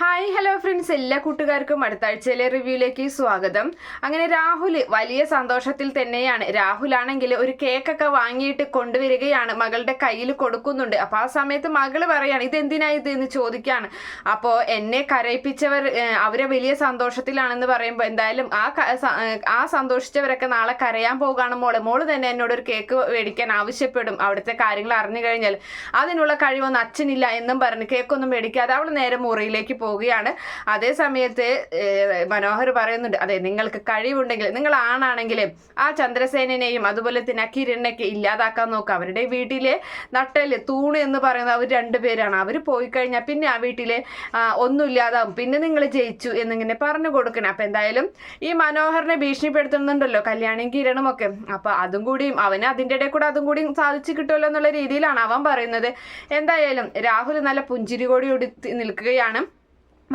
Hi hello friends എല്ലാ കൂട്ടുകാർക്കും അടുത്ത ആഴ്ചയിലെ റിവ്യൂയിലേക്ക് സ്വാഗതം. അങ്ങനെ രാഹുൽ വലിയ സന്തോഷത്തിൽ തന്നെയാണ്. രാഹുൽ ആണെങ്കിൽ ഒരു കേക്കൊക്കെ വാങ്ങിയിട്ട് കൊണ്ടുവരികയാണ്. മകളുടെ കയ്യിൽ കൊടുക്കുന്നുണ്ട്. അപ്പൊ ആ സമയത്ത് മകൾ പറയാണ് ഇത് എന്തിനാ ഇത്? എന്ന് ചോദിക്കാണ്. അപ്പോൾ എന്നെ കരയിപ്പിച്ചവർ അവരെ വലിയ സന്തോഷത്തിലാണെന്ന് പറയുമ്പോൾ എന്തായാലും ആ ആ സന്തോഷിച്ചവരൊക്കെ നാളെ കരയാൻ പോകുകയാണ് മോൾ. മോൾ തന്നെ എന്നോട് ഒരു കേക്ക് മേടിക്കാൻ ആവശ്യപ്പെടും. അവിടുത്തെ കാര്യങ്ങൾ അറിഞ്ഞു കഴിഞ്ഞാൽ അതിനുള്ള കഴിവൊന്നും അച്ഛനില്ല എന്നും പറഞ്ഞ് കേക്കൊന്നും മേടിക്കാതെ അവൾ നേരെ മുറിയിലേക്ക് പോവുകയാണ്. അതേ സമയത്ത് മനോഹർ പറയുന്നുണ്ട് അതെ നിങ്ങൾക്ക് കഴിവുണ്ടെങ്കിൽ നിങ്ങൾ ആണാണെങ്കിൽ ആ ചന്ദ്രസേനനെയും അതുപോലെ തന്നെ കിരണിനെയൊക്കെ ഇല്ലാതാക്കാൻ നോക്കുക അവരുടെ വീട്ടിലെ നട്ടൽ തൂണ് എന്ന് പറയുന്നത് അവർ രണ്ടുപേരാണ് അവർ പോയി കഴിഞ്ഞാൽ പിന്നെ ആ വീട്ടിലെ ഒന്നും ഒന്നുമില്ലാതാവും പിന്നെ നിങ്ങൾ ജയിച്ചു എന്നിങ്ങനെ പറഞ്ഞു കൊടുക്കണം. അപ്പം എന്തായാലും ഈ മനോഹറിനെ ഭീഷണിപ്പെടുത്തുന്നുണ്ടല്ലോ കല്യാണിയും കിരണും ഒക്കെ. അപ്പം അതും കൂടിയും അവന് അതിന്റെ ഇടയിൽ കൂടെ അതും കൂടി സാധിച്ചു കിട്ടുമല്ലോ എന്നുള്ള രീതിയിലാണ് അവൻ പറയുന്നത്. എന്തായാലും രാഹുൽ നല്ല പുഞ്ചിരി ഉടുത്തി നിൽക്കുകയാണ്.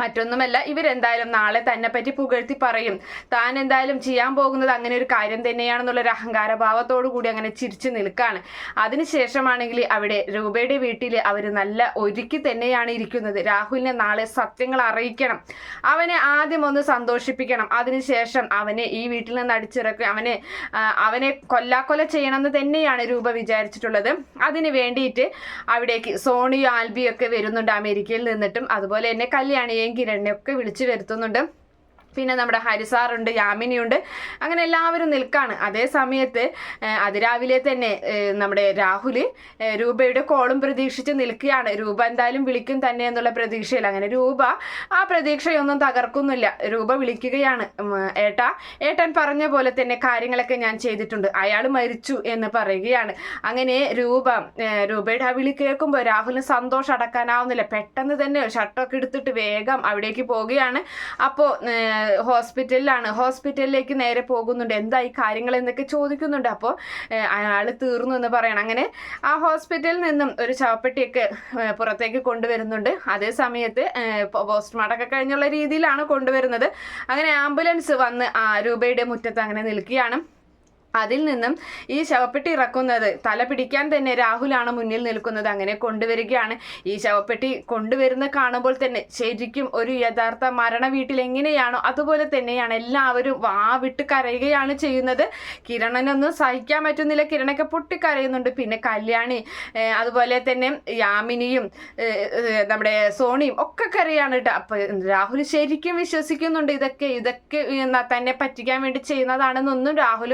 മറ്റൊന്നുമല്ല ഇവരെന്തായാലും നാളെ തന്നെ പറ്റി പുകഴ്ത്തി പറയും. താൻ എന്തായാലും ചെയ്യാൻ പോകുന്നത് അങ്ങനെ ഒരു കാര്യം തന്നെയാണെന്നുള്ള ഒരു അഹങ്കാരഭാവത്തോടു കൂടി അങ്ങനെ ചിരിച്ചു നിൽക്കാണ്. അതിനുശേഷമാണെങ്കിൽ അവിടെ രൂപയുടെ വീട്ടിൽ അവർ നല്ല ഒരുക്കി തന്നെയാണ് ഇരിക്കുന്നത്. രാഹുലിനെ നാളെ സത്യങ്ങൾ അറിയിക്കണം. അവനെ ആദ്യം ഒന്ന് സന്തോഷിപ്പിക്കണം. അതിനുശേഷം അവനെ ഈ വീട്ടിൽ നിന്ന് അടിച്ചിറക്കി അവനെ അവനെ കൊല്ലാക്കൊല ചെയ്യണമെന്ന് തന്നെയാണ് രൂപ വിചാരിച്ചിട്ടുള്ളത്. അതിന് വേണ്ടിയിട്ട് അവിടേക്ക് സോണിയും ആൽബിയൊക്കെ വരുന്നുണ്ട് അമേരിക്കയിൽ നിന്നിട്ടും. അതുപോലെ തന്നെ കല്യാണിയെയും കിരണിനെ ഒക്കെ വിളിച്ചു വരുത്തുന്നുണ്ട്. പിന്നെ നമ്മുടെ ഹരിസാറുണ്ട് യാമിനിയുണ്ട്. അങ്ങനെ എല്ലാവരും നിൽക്കാണ്. അതേ സമയത്ത് അതിരാവിലെ തന്നെ നമ്മുടെ രാഹുൽ രൂപയുടെ കോളും പ്രതീക്ഷിച്ച് നിൽക്കുകയാണ്. രൂപ എന്തായാലും വിളിക്കും തന്നെ എന്നുള്ള പ്രതീക്ഷയിൽ. അങ്ങനെ രൂപ ആ പ്രതീക്ഷയൊന്നും തകർക്കുന്നില്ല. രൂപ വിളിക്കുകയാണ്. ഏട്ട ഏട്ടാ ഏട്ടൻ പറഞ്ഞ പോലെ തന്നെ കാര്യങ്ങളൊക്കെ ഞാൻ ചെയ്തിട്ടുണ്ട്. അയാൾ മരിച്ചു എന്ന് പറയുകയാണ്. അങ്ങനെ രൂപ രൂപയുടെ ആ വിളി കേൾക്കുമ്പോൾ രാഹുലിന് സന്തോഷം അടക്കാനാവുന്നില്ല. പെട്ടെന്ന് തന്നെ ഷർട്ടൊക്കെ എടുത്തിട്ട് വേഗം അവിടേക്ക് പോവുകയാണ്. അപ്പോൾ ഹോസ്പിറ്റലിലാണ്. ഹോസ്പിറ്റലിലേക്ക് നേരെ പോകുന്നുണ്ട്. എന്തായി കാര്യങ്ങൾ എന്നൊക്കെ ചോദിക്കുന്നുണ്ട്. അപ്പോൾ അയാൾ തീർന്നു എന്ന് പറയണം. അങ്ങനെ ആ ഹോസ്പിറ്റലിൽ നിന്നും ഒരു ചവപ്പെട്ടിയൊക്കെ പുറത്തേക്ക് കൊണ്ടുവരുന്നുണ്ട്. അതേ സമയത്ത് പോസ്റ്റ്മോർട്ടം ഒക്കെ കഴിഞ്ഞുള്ള രീതിയിലാണ് കൊണ്ടുവരുന്നത്. അങ്ങനെ ആംബുലൻസ് വന്ന് ആ രൂപയുടെ മുറ്റത്ത് അങ്ങനെ നിൽക്കുകയാണ്. അതിൽ നിന്നും ഈ ശവപ്പെട്ടി ഇറക്കുന്നത് തല പിടിക്കാൻ തന്നെ രാഹുലാണ് മുന്നിൽ നിൽക്കുന്നത് അങ്ങനെ കൊണ്ടുവരികയാണ്. ഈ ശവപ്പെട്ടി കൊണ്ടുവരുന്ന കാണുമ്പോൾ തന്നെ ശരിക്കും ഒരു യഥാർത്ഥ മരണ വീട്ടിൽ എങ്ങനെയാണോ അതുപോലെ തന്നെയാണ് എല്ലാവരും വാ വിട്ട് കരയുകയാണ് ചെയ്യുന്നത്. കിരണനൊന്നും സഹിക്കാൻ പറ്റുന്നില്ല. കിരണൊക്കെ പൊട്ടിക്കരയുന്നുണ്ട്. പിന്നെ കല്യാണി അതുപോലെ തന്നെ യാമിനിയും നമ്മുടെ സോണിയും ഒക്കെ കരയാണ് കേട്ടോ. അപ്പൊ രാഹുൽ ശരിക്കും വിശ്വസിക്കുന്നുണ്ട് ഇതൊക്കെ ഇതൊക്കെ തന്നെ പറ്റിക്കാൻ വേണ്ടി ചെയ്യുന്നതാണെന്നൊന്നും രാഹുൽ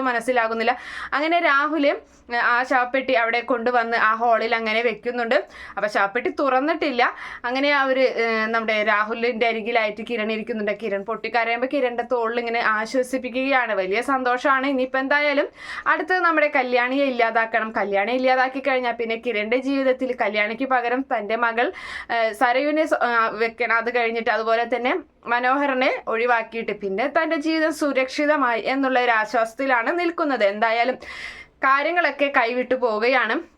മനസ്സിലാകുന്നില്ല അങ്ങനെ രാഹുൽ ആ ശവപ്പെട്ടി അവിടെ കൊണ്ടുവന്ന് ആ ഹാളിൽ അങ്ങനെ വെക്കുന്നുണ്ട്. അപ്പൊ ശവപ്പെട്ടി തുറന്നിട്ടില്ല. അങ്ങനെ അവർ നമ്മുടെ രാഹുലിന്റെ അരികിലായിട്ട് കിരൺ ഇരിക്കുന്നുണ്ട്. കിരൺ പൊട്ടിക്കരയുമ്പോൾ കിരണിന്റെ തോളിൽ ഇങ്ങനെ ആശ്വസിപ്പിക്കുകയാണ്. വലിയ സന്തോഷമാണ്. ഇനിയിപ്പോൾ എന്തായാലും അടുത്തത് നമ്മുടെ കല്യാണിയെ ഇല്ലാതാക്കണം. കല്യാണി ഇല്ലാതാക്കി കഴിഞ്ഞാൽ പിന്നെ കിരണിന്റെ ജീവിതത്തിൽ കല്യാണിക്ക് പകരം തന്റെ മകൾ സരയുവിനെ വെക്കണം. അത് കഴിഞ്ഞിട്ട് അതുപോലെ തന്നെ മനോഹരനെ ഒഴിവാക്കിയിട്ട് പിന്നെ തന്റെ ജീവിതം സുരക്ഷിതമായി എന്നുള്ള ഒരു ആശ്വാസത്തിലാണ് നിൽക്കുന്നത്. എന്തായാലും കാര്യങ്ങളൊക്കെ കൈവിട്ടു പോവുകയാണ്.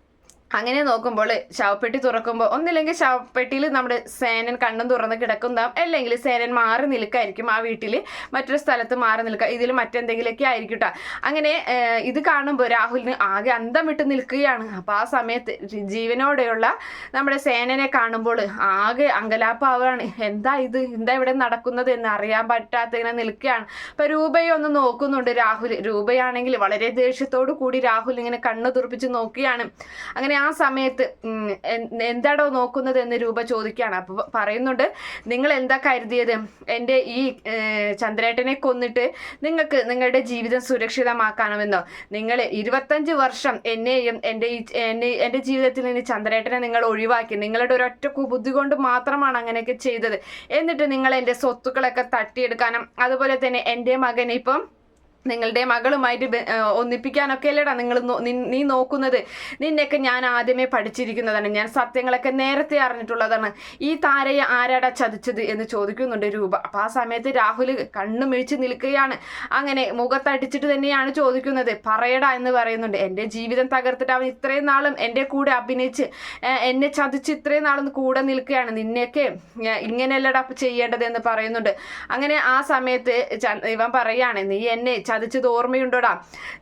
അങ്ങനെ നോക്കുമ്പോൾ ശവപ്പെട്ടി തുറക്കുമ്പോൾ ഒന്നില്ലെങ്കിൽ ശവപ്പെട്ടിയിൽ നമ്മുടെ സേനൻ കണ്ണും തുറന്ന് കിടക്കുന്നതാം. അല്ലെങ്കിൽ സേനൻ മാറി നിൽക്കായിരിക്കും ആ വീട്ടിൽ. മറ്റൊരു സ്ഥലത്ത് മാറി നിൽക്കുക. ഇതിൽ മറ്റെന്തെങ്കിലുമൊക്കെ ആയിരിക്കും കേട്ടോ അങ്ങനെ ഇത് കാണുമ്പോൾ രാഹുലിന് ആകെ അന്തം വിട്ട് നിൽക്കുകയാണ്. അപ്പോൾ ആ സമയത്ത് ജീവനോടെയുള്ള നമ്മുടെ സേനനെ കാണുമ്പോൾ ആകെ അങ്കലാപ്പാവുകയാണ് എന്താ ഇത്? എന്താ ഇവിടെ നടക്കുന്നത് എന്ന് അറിയാൻ പറ്റാത്ത ഇങ്ങനെ നിൽക്കുകയാണ്. അപ്പോൾ രൂപയെ ഒന്ന് നോക്കുന്നുണ്ട് രാഹുൽ. രൂപയാണെങ്കിൽ വളരെ ദേഷ്യത്തോടു കൂടി രാഹുൽ ഇങ്ങനെ കണ്ണു തുറപ്പിച്ച് നോക്കുകയാണ്. അങ്ങനെ ആ സമയത്ത് എന്താടോ നോക്കുന്നത് എന്ന് രൂപ ചോദിക്കുകയാണ്. അപ്പോൾ പറയുന്നുണ്ട് നിങ്ങൾ എന്താ കരുതിയത്? എന്റെ ഈ ചന്ദ്രേട്ടനെ കൊന്നിട്ട് നിങ്ങൾക്ക് നിങ്ങളുടെ ജീവിതം സുരക്ഷിതമാക്കണമെന്നോ നിങ്ങൾ ഇരുപത്തഞ്ച് വർഷം എന്നെയും എന്റെ ഈ എന്നെ എന്റെ ജീവിതത്തിൽ നിന്ന് ചന്ദ്രേട്ടനെ നിങ്ങൾ ഒഴിവാക്കി നിങ്ങളുടെ ഒരൊറ്റ കുബുദ്ധി കൊണ്ട് മാത്രമാണ് അങ്ങനെയൊക്കെ ചെയ്തത്. എന്നിട്ട് നിങ്ങൾ എന്റെ സ്വത്തുക്കളൊക്കെ തട്ടിയെടുക്കാനും അതുപോലെ തന്നെ എന്റെ മകനെ ഇപ്പം നിങ്ങളുടെ മകളുമായിട്ട് ഒന്നിപ്പിക്കാനൊക്കെ അല്ലേടാ നിങ്ങൾ നോ- നോക്കുന്നത്. നിന്നെയൊക്കെ ഞാൻ ആദ്യമേ പഠിച്ചിരിക്കുന്നതാണ്. ഞാൻ സത്യങ്ങളൊക്കെ നേരത്തെ അറിഞ്ഞിട്ടുള്ളതാണ്. ഈ താരയെ ആരാടാ ചതിച്ചത് എന്ന് ചോദിക്കുന്നുണ്ട് രൂപ. അപ്പം ആ സമയത്ത് രാഹുൽ കണ്ണു മിഴിച്ച് നിൽക്കുകയാണ്. അങ്ങനെ മുഖത്തടിച്ചിട്ട് തന്നെയാണ് ചോദിക്കുന്നത്. പറയടാ എന്ന് പറയുന്നുണ്ട്. എന്റെ ജീവിതം തകർത്തിട്ട് അവൻ ഇത്രയും നാളും എന്റെ കൂടെ അഭിനയിച്ച് എന്നെ ചതിച്ച് ഇത്രയും നാളും കൂടെ നിൽക്കുകയാണ്. നിന്നെയൊക്കെ ഇങ്ങനെയല്ലടാ ചെയ്യേണ്ടത് എന്ന് പറയുന്നുണ്ട്. അങ്ങനെ ആ സമയത്ത് ഇവൻ പറയാണ് നീ എന്നെ ചതിച്ചത് ഓർമ്മയുണ്ടോടാ?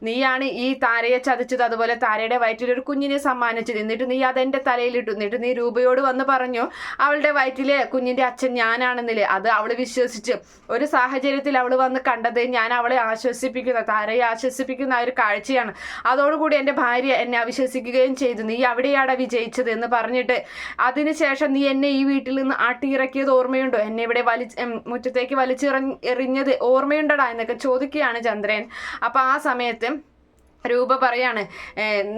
നീയാണ് ഈ താരയെ ചതിച്ചത്. അതുപോലെ താരയുടെ വയറ്റിൽ ഒരു കുഞ്ഞിനെ സമ്മാനിച്ചത്. എന്നിട്ട് നീ അതെന്റെ തലയിലിട്ടു. എന്നിട്ട് നീ രൂപയോട് വന്ന് പറഞ്ഞു അവളുടെ വയറ്റിലെ കുഞ്ഞിന്റെ അച്ഛൻ ഞാനാണെന്നില്ലേ? അത് അവൾ വിശ്വസിച്ച് ഒരു സാഹചര്യത്തിൽ അവൾ വന്ന് കണ്ടത് ഞാൻ അവളെ ആശ്വസിപ്പിക്കുന്ന താരയെ ആശ്വസിപ്പിക്കുന്ന ഒരു കാഴ്ചയാണ്. അതോടുകൂടി എന്റെ ഭാര്യ എന്നെ അവിശ്വസിക്കുകയും ചെയ്തു. നീ അവിടെയാണ് വിജയിച്ചത്? എന്ന് പറഞ്ഞിട്ട് അതിനുശേഷം നീ എന്നെ ഈ വീട്ടിൽ നിന്ന് ആട്ടിയിറക്കിയത് ഓർമ്മയുണ്ടോ? എന്നെ ഇവിടെ വലിച്ച് മുറ്റത്തേക്ക് വലിച്ചെറിഞ്ഞത് ഓർമ്മയുണ്ടടാ? എന്നൊക്കെ ചോദിക്കുകയാണ് ചന്ദ്രൻ അപ്പൊ ആ സമയത്ത് രൂപ പറയാണ്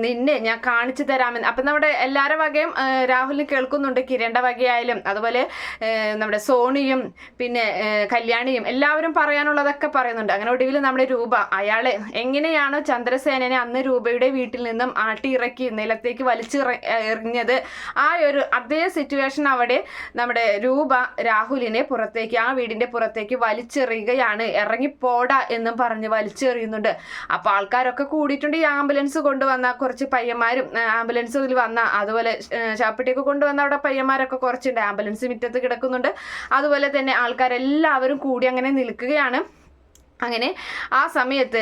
നിന്നെ ഞാൻ കാണിച്ചു തരാമെന്ന്. അപ്പം നമ്മുടെ എല്ലാവരുടെ വകയും രാഹുലിന് കേൾക്കുന്നുണ്ട് കിരണ്ട വകയായാലും. അതുപോലെ നമ്മുടെ സോണിയും പിന്നെ കല്യാണിയും എല്ലാവരും പറയാനുള്ളതൊക്കെ പറയുന്നുണ്ട്. അങ്ങനെ ഒടുവിൽ നമ്മുടെ രൂപ അയാളെ എങ്ങനെയാണോ ചന്ദ്രസേനനെ അന്ന് രൂപയുടെ വീട്ടിൽ നിന്നും ആട്ടി ഇറക്കി നിലത്തേക്ക് വലിച്ചു എറിഞ്ഞത്? ആ ഒരു അതേ സിറ്റുവേഷൻ അവിടെ നമ്മുടെ രൂപ രാഹുലിനെ പുറത്തേക്ക് ആ വീടിന്റെ പുറത്തേക്ക് വലിച്ചെറിയുകയാണ്. ഇറങ്ങിപ്പോടാ എന്നും പറഞ്ഞ് വലിച്ചെറിയുന്നുണ്ട്. അപ്പോൾ ആൾക്കാരൊക്കെ കൂടി കൂടിയിട്ടുണ്ട്. ഈ ആംബുലൻസ് കൊണ്ടുവന്ന കുറച്ച് പയ്യന്മാരും ആംബുലൻസിൽ വന്ന അതുപോലെ ചാപ്പിട്ടിയൊക്കെ കൊണ്ടുവന്ന അവിടെ പയ്യന്മാരൊക്കെ കുറച്ചുണ്ട്. ആംബുലൻസ് മുറ്റത്ത് കിടക്കുന്നുണ്ട്. അതുപോലെ തന്നെ ആൾക്കാരെല്ലാവരും കൂടി അങ്ങനെ നിൽക്കുകയാണ്. അങ്ങനെ ആ സമയത്ത്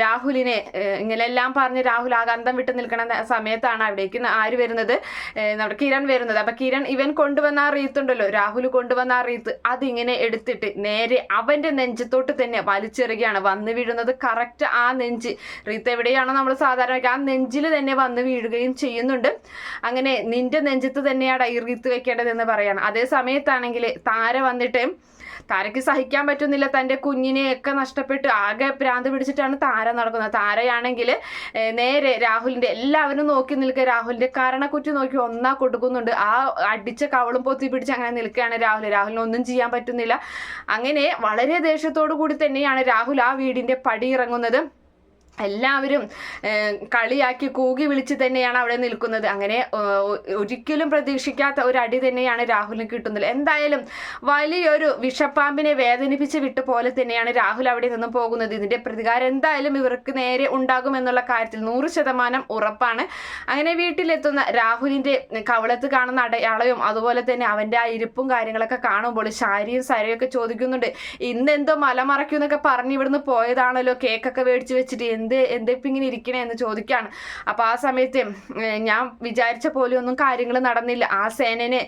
രാഹുലിനെ ഇങ്ങനെല്ലാം പറഞ്ഞ് രാഹുൽ ആ ഗന്ധം വിട്ട് നിൽക്കുന്ന സമയത്താണ് അവിടേക്ക് ആര് വരുന്നത്? നമ്മുടെ കിരൺ വരുന്നത്. അപ്പൊ കിരൺ ഇവൻ കൊണ്ടുവന്ന ആ റീത്തുണ്ടല്ലോ രാഹുൽ കൊണ്ടുവന്ന ആ റീത്ത് അതിങ്ങനെ എടുത്തിട്ട് നേരെ അവന്റെ നെഞ്ചത്തോട്ട് തന്നെ വലിച്ചെറിയുകയാണ്. വന്ന് വീഴുന്നത് കറക്റ്റ് ആ നെഞ്ച്. റീത്ത് എവിടെയാണോ നമ്മൾ സാധാരണ ആ നെഞ്ചിൽ തന്നെ വന്ന് വീഴുകയും ചെയ്യുന്നുണ്ട്. അങ്ങനെ നിന്റെ നെഞ്ചത്ത് തന്നെയാണ് ഈ റീത്ത് വെക്കേണ്ടതെന്ന് പറയാണ്. അതേ സമയത്താണെങ്കിൽ താര വന്നിട്ട് താരയ്ക്ക് സഹിക്കാൻ പറ്റുന്നില്ല. തന്റെ കുഞ്ഞിനെയൊക്കെ നഷ്ടപ്പെട്ട് ആകെ ഭ്രാന്ത് പിടിച്ചിട്ടാണ് താര നടക്കുന്നത്. താരയാണെങ്കിൽ നേരെ രാഹുലിന്റെ എല്ലാവരും നോക്കി നിൽക്കുക. രാഹുലിന്റെ കാരണക്കുറ്റി നോക്കി ഒന്നാ കൊടുക്കുന്നുണ്ട്. ആ അടിച്ച കവളും പൊത്തി പിടിച്ച് അങ്ങനെ നിൽക്കുകയാണ് രാഹുൽ. രാഹുലിന് ഒന്നും ചെയ്യാൻ പറ്റുന്നില്ല. അങ്ങനെ വളരെ ദേഷ്യത്തോടു കൂടി തന്നെയാണ് രാഹുൽ ആ വീടിന്റെ പടി ഇറങ്ങുന്നത്. എല്ലാവരും കളിയാക്കി കൂകി വിളിച്ച് തന്നെയാണ് അവിടെ നിൽക്കുന്നത്. അങ്ങനെ ഒരിക്കലും പ്രതീക്ഷിക്കാത്ത ഒരു അടി തന്നെയാണ് രാഹുലിന് കിട്ടുന്നത്. എന്തായാലും വലിയൊരു വിഷപ്പാമ്പിനെ വേദനിപ്പിച്ച് വിട്ട പോലെ തന്നെയാണ് രാഹുൽ അവിടെ നിന്നും പോകുന്നത്. ഇതിന്റെ പ്രതികാരം എന്തായാലും ഇവർക്ക് നേരെ ഉണ്ടാകും എന്നുള്ള കാര്യത്തിൽ നൂറ് ശതമാനം ഉറപ്പാണ്. അങ്ങനെ വീട്ടിലെത്തുന്ന രാഹുലിന്റെ കവളത്ത് കാണുന്ന അടയാളവും അതുപോലെ തന്നെ അവന്റെ ആ ഇരിപ്പും കാര്യങ്ങളൊക്കെ കാണുമ്പോൾ ശാരിയും സരയും ചോദിക്കുന്നുണ്ട് ഇന്നെന്തോ മലമറയ്ക്കും എന്നൊക്കെ പറഞ്ഞ് ഇവിടുന്ന് പോയതാണല്ലോ കേക്കൊക്കെ മേടിച്ച് വെച്ചിട്ട് എന്ത് എന്തിപ്പം ഇങ്ങനെ ഇരിക്കണേ എന്ന് ചോദിക്കുകയാണ് അപ്പോൾ ആ സമയത്ത് ഞാൻ വിചാരിച്ച പോലെ ഒന്നും കാര്യങ്ങൾ നടന്നില്ല. ആ സേനനെ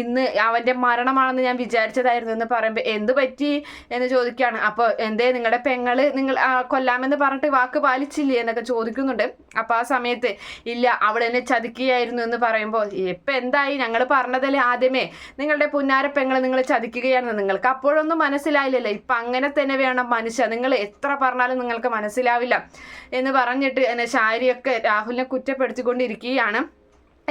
ഇന്ന് അവന്റെ മരണമാണെന്ന് ഞാൻ വിചാരിച്ചതായിരുന്നു എന്ന് പറയുമ്പോൾ എന്ത് പറ്റി എന്ന് ചോദിക്കുകയാണ് അപ്പോൾ എന്തേ നിങ്ങളുടെ പെങ്ങൾ നിങ്ങൾ കൊല്ലാമെന്ന് പറഞ്ഞിട്ട് വാക്ക് പാലിച്ചില്ലേ എന്നൊക്കെ ചോദിക്കുന്നുണ്ട്. അപ്പോൾ ആ സമയത്ത് ഇല്ല അവളെന്നെ ചതിക്കുകയായിരുന്നു എന്ന് പറയുമ്പോൾ ഇപ്പം എന്തായി? ഞങ്ങൾ പറഞ്ഞതല്ലേ ആദ്യമേ. നിങ്ങളുടെ പുന്നാര പെങ്ങൾ നിങ്ങൾ ചതിക്കുകയാണ് നിങ്ങൾക്ക് അപ്പോഴൊന്നും മനസ്സിലായില്ലല്ലോ. ഇപ്പം അങ്ങനെ തന്നെ വേണം മനുഷ്യ. നിങ്ങൾ എത്ര പറഞ്ഞാലും നിങ്ങൾക്ക് മനസ്സിലാവില്ല. എന്ന് പറഞ്ഞിട്ട് എന്നെ ശാരിയൊക്കെ രാഹുലിനെ കുറ്റപ്പെടുത്തിക്കൊണ്ടിരിക്കുകയാണ്.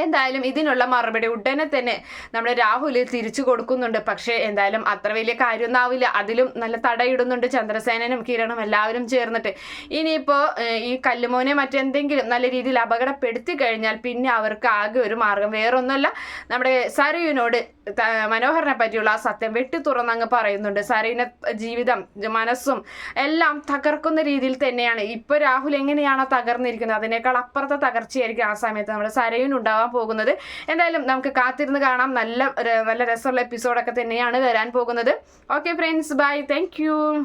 എന്തായാലും ഇതിനുള്ള മറുപടി ഉടനെ തന്നെ നമ്മുടെ രാഹുൽ തിരിച്ചു കൊടുക്കുന്നുണ്ട്. പക്ഷേ എന്തായാലും അത്ര വലിയ കാര്യമൊന്നും ആവില്ല അതിലും നല്ല തടയിടുന്നുണ്ട് ചന്ദ്രസേനനും കിരണും എല്ലാവരും ചേർന്നിട്ട്. ഇനിയിപ്പോൾ ഈ കല്ലുമോനെ മറ്റെന്തെങ്കിലും നല്ല രീതിയിൽ അപകടപ്പെടുത്തി കഴിഞ്ഞാൽ പിന്നെ അവർക്ക് ആകെ ഒരു മാർഗം വേറൊന്നുമല്ല. നമ്മുടെ സരയുവിനോട് മനോഹരനെ പറ്റിയുള്ള ആ സത്യം വെട്ടി തുറന്നങ്ങ് പറയുന്നുണ്ട്. സരീന ജീവിതം മനസ്സും എല്ലാം തകർക്കുന്ന രീതിയിൽ തന്നെയാണ്. ഇപ്പോൾ രാഹുൽ എങ്ങനെയാണോ തകർന്നിരിക്കുന്നത്. അതിനേക്കാൾ അപ്പുറത്തെ തകർച്ചയായിരിക്കും ആ സമയത്ത് നമ്മുടെ സരയുനുണ്ടാവാൻ പോകുന്നത്. എന്തായാലും നമുക്ക് കാത്തിരുന്ന് കാണാം. നല്ല നല്ല രസമുള്ള എപ്പിസോഡൊക്കെ തന്നെയാണ് വരാൻ പോകുന്നത്. Okay friends bye thank